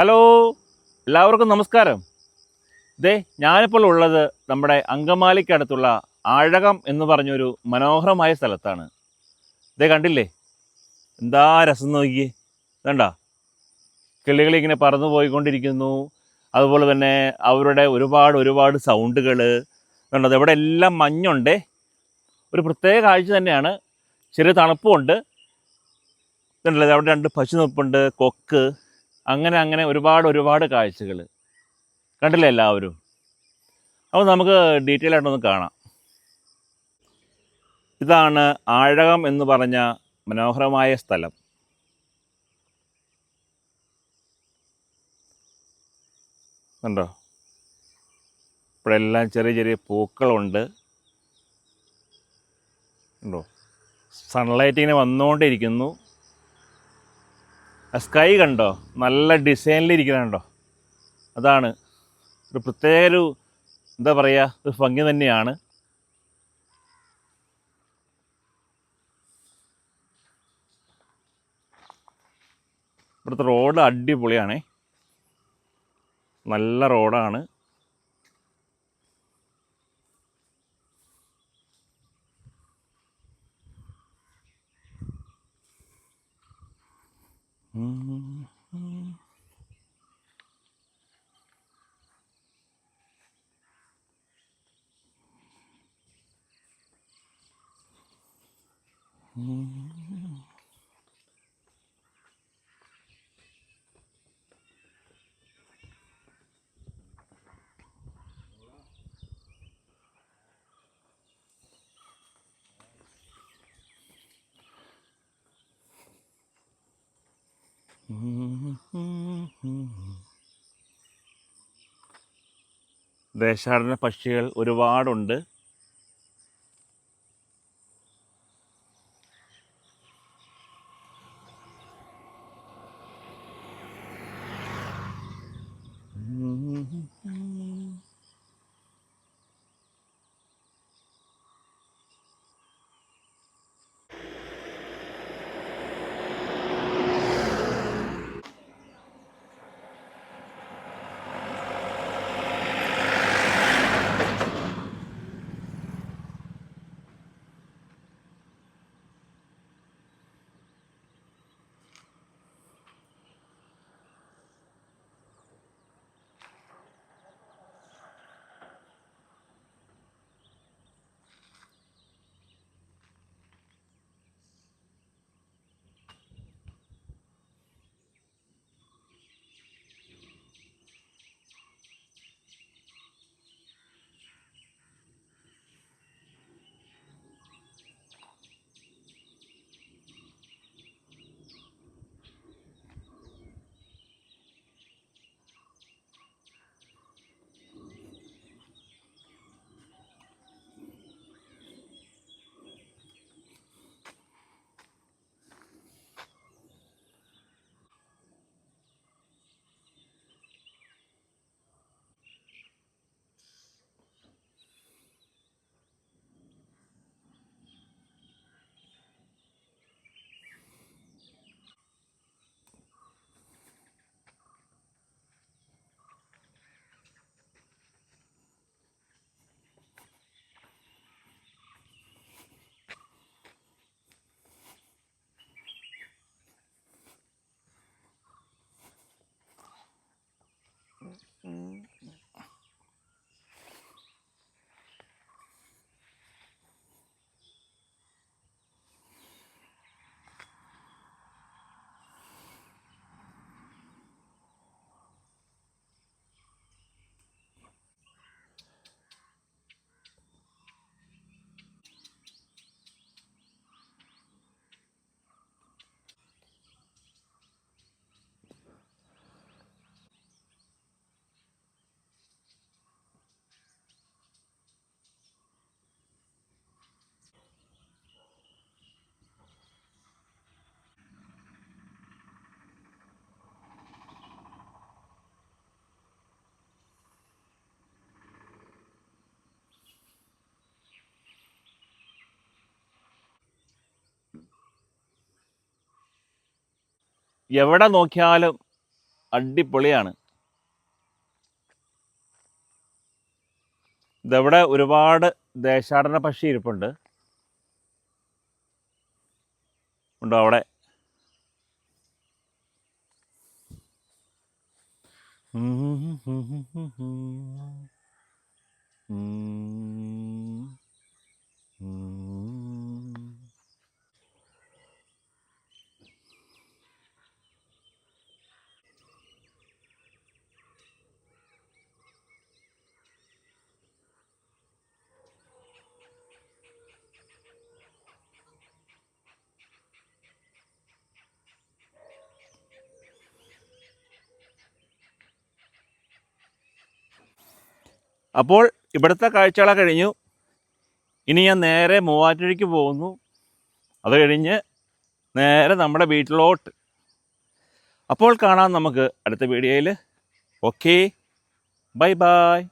Hello എല്ലാവർക്കും നമസ്കാരം. ദേ ഞാനിപ്പോൾ ഉള്ളത് നമ്മുടെ അങ്കമാലിക്കടുത്തുള്ള ആഴകം എന്ന് പറഞ്ഞൊരു മനോഹരമായ സ്ഥലത്താണ്. ദേ കണ്ടില്ലേ? എന്താ രസം നോക്കിയേ? വേണ്ട കിളികൾ ഇങ്ങനെ പറന്നു പോയിക്കൊണ്ടിരിക്കുന്നു. അതുപോലെ തന്നെ അവരുടെ ഒരുപാട് ഒരുപാട് സൗണ്ടുകൾ വേണ്ടത് ഇവിടെ എല്ലാം മഞ്ഞുണ്ടേ. ഒരു പ്രത്യേക കാഴ്ച തന്നെയാണ്. ചെറിയ തണുപ്പുമുണ്ട്. ഇതുണ്ടല്ലോ അവിടെ രണ്ട് പശു നിൽപ്പുണ്ട് കൊക്ക് അങ്ങനെ അങ്ങനെ ഒരുപാട് ഒരുപാട് കാഴ്ചകൾ. കണ്ടില്ലേ എല്ലാവരും? അപ്പോൾ നമുക്ക് ഡീറ്റെയിൽ ആയിട്ടൊന്ന് കാണാം. ഇതാണ് ആഴകം എന്ന് പറഞ്ഞ മനോഹരമായ സ്ഥലം. കണ്ടോ? ഇപ്പോഴെല്ലാം ചെറിയ ചെറിയ പൂക്കളുണ്ട്. ഉണ്ടോ സൺലൈറ്റ് ഇങ്ങനെ വന്നുകൊണ്ടിരിക്കുന്നു. ആ സ്കൈ കണ്ടോ? നല്ല ഡിസൈനിലിരിക്കുന്നുണ്ടോ അതാണ്. ഒരു പ്രത്യേക ഒരു എന്താ പറയുക ഒരു ഭംഗി തന്നെയാണ്. ഇവിടുത്തെ റോഡ് അടിപൊളിയാണേ. നല്ല റോഡാണ് ദേശാടന പക്ഷികൾ ഒരുപാടുണ്ട്. എവിടെ നോക്കിയാലും അടിപൊളിയാണ്. ഇതവിടെ ഒരുപാട് ദേശാടന പക്ഷി ഇരിപ്പുണ്ട്. ഉണ്ടോ അവിടെ? അപ്പോൾ ഇവിടുത്തെ കാഴ്ചകളെ കഴിഞ്ഞു. ഇനി ഞാൻ നേരെ മൂവാറ്റുഴിക്ക് പോകുന്നു. അത് കഴിഞ്ഞ് നേരെ നമ്മുടെ വീട്ടിലോട്ട്. അപ്പോൾ കാണാം നമുക്ക് അടുത്ത വീഡിയോയിൽ. ഓക്കേ. Bye bye.